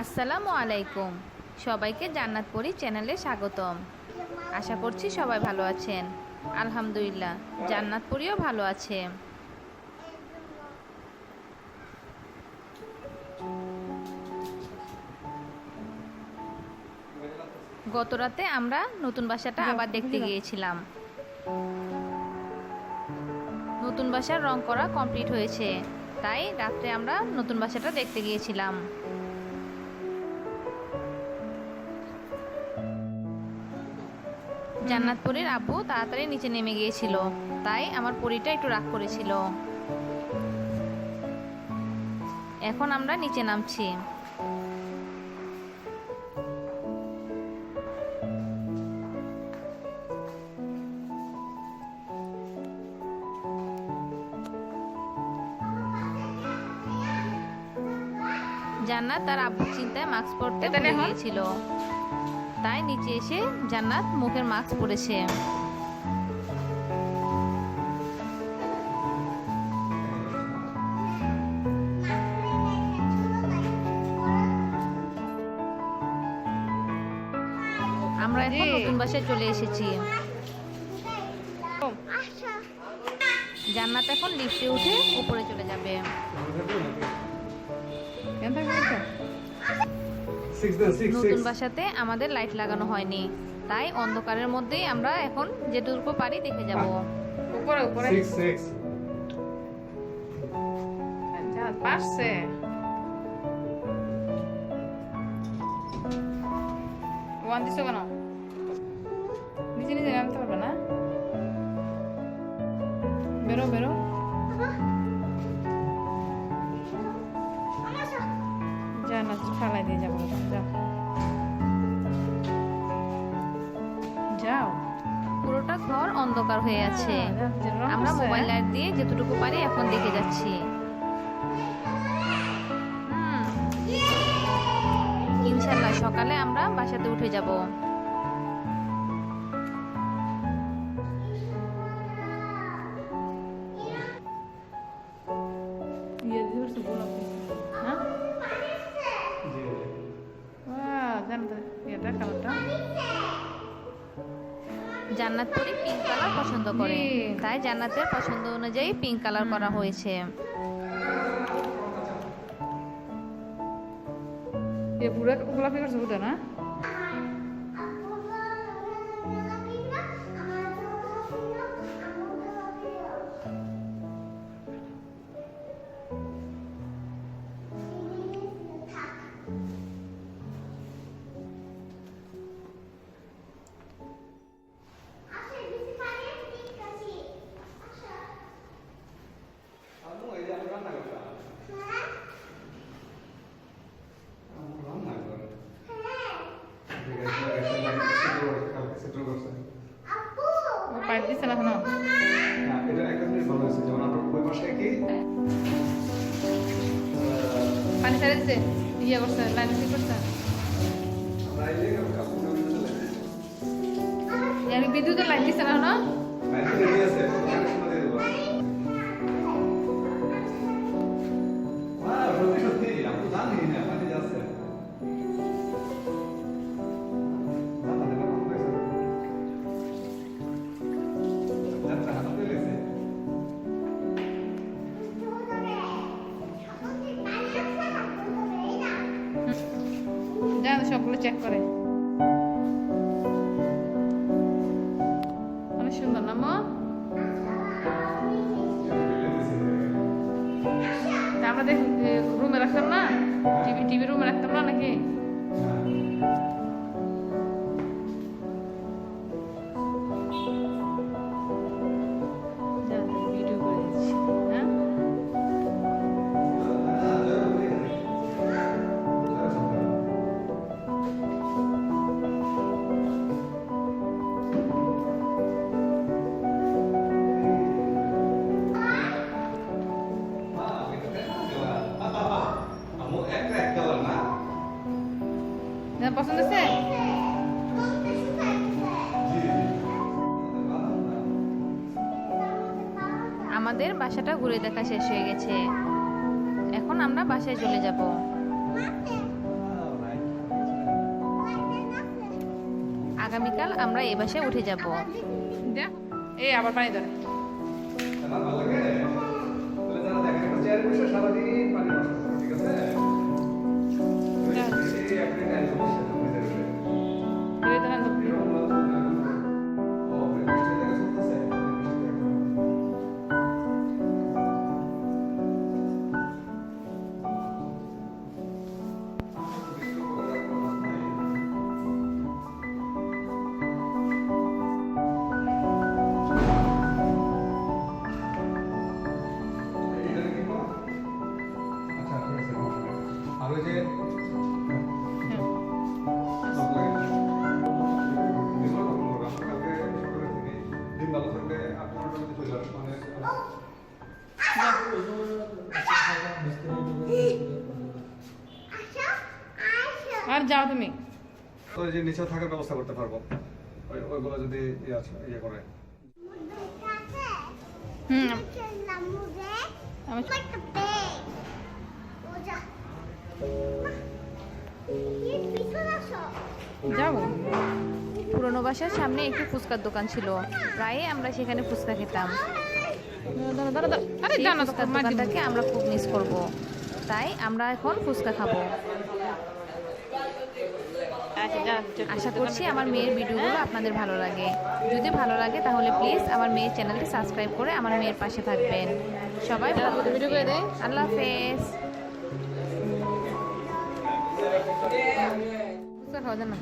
আসসালামু আলাইকুম। সবাইকে জান্নাত জান্নাতপুরি চ্যানেলে স্বাগতম। আশা করছি সবাই ভালো আছেন। আলহামদুলিল্লাহ জান্নাত জান্নাতপুরিও ভালো আছে। গত রাতে আমরা নতুন বাসাটা আবার দেখতে গিয়েছিলাম। নতুন বাসার রং করা কমপ্লিট হয়েছে। তাই রাত্রে আমরা নতুন বাসাটা দেখতে গিয়েছিলাম। জান্নাতপুরের আব্বু তাড়াতাড়ি নিচে নেমে গিয়েছিল। তাই আমার পরিটা একটু রাগ করেছিল। এখন আমরা নিচে নামছি। জান্নাত তার আব্বুর চিন্তায় মাস্ক পরতে ভুলে গিয়েছিল। তাই নিচে এসে জান্নাত মুখের মাস্ক পরেছে। আমরা এখন নতুন বাসায় চলে এসেছি। জান্নাত এখন লিফটে উঠে উপরে চলে যাবে। six নতুন. বাসাতে আমাদের লাইট লাগানো হয়নি। তাই অন্ধকারের মধ্যেই আমরা এখন যেটুকু পারি দেখে যাব। উপরে উপরে. পারছে। ওয়ান দিছো কেন? না ফালাই দিয়ে যাব। যাও। যাও। পুরোটা ঘর অন্ধকার হয়ে আছে। যা, যা, রং আমরা মোবাইল লাইট দিয়ে যেটুকু পারি এখন দেখে যাচ্ছি। ইনশাল্লাহ সকালে আমরা বাসাতে উঠে যাব। ইয়ে দিয়ে বসে জান্নাত পরি পিঙ্ক কালার পছন্দ করে। তাই জান্নাতের পছন্দ অনুযায়ী পিঙ্ক কালার করা হয়েছে। এ পুরো গোলাপি বুঝে না? পাইপ দিচ্ছে না এখনও না, এটা একটা জিনিস ভালো হয়েছে, যেমন আমরা ওই পাশে কি, পানি ছেড়ে দিচ্ছে ইয়ে করছে লাইন ঠিক করছে। বিদ্যুতের লাইন দিচ্ছে না এখনও সবগুলো চেক করে। অনেক সুন্দর না, মা? আমরা দেখ রুমে রাখতাম না? টিভি টিভি রুমে রাখতাম না নাকি? আমাদের বাসাটা ঘুরে দেখা শেষ হয়ে গেছে। এখন আমরা বাসায় চলে যাব। আগামীকাল আমরা এ বাসায় উঠে যাব। এই আবার পানি ধরে। আর যাও তুমি। এই যে নিচে থাকার ব্যবস্থা করতে পারব। ওই ওইগুলো যদি ইয়ে আছে ইয়ে করে। হুম। আমি যাব। পুরনো বাসার সামনে একটি ফুচকার দোকান ছিল। প্রায় আমরা সেখানে ফুচকা খেতাম। ফুচকার দোকানটাকে আমরা খুব মিস করব। তাই আমরা এখন ফুচকা খাব। আশা করছি আমার মেয়ের ভিডিওগুলো আপনাদের ভালো লাগে। যদি ভালো লাগে তাহলে প্লিজ আমার মেয়ের চ্যানেলটি সাবস্ক্রাইব করে আমার মেয়ের পাশে থাকবেন। সবাই ভিডিও করে দেয় আল্লাহ হাফেজ। খাওয়া না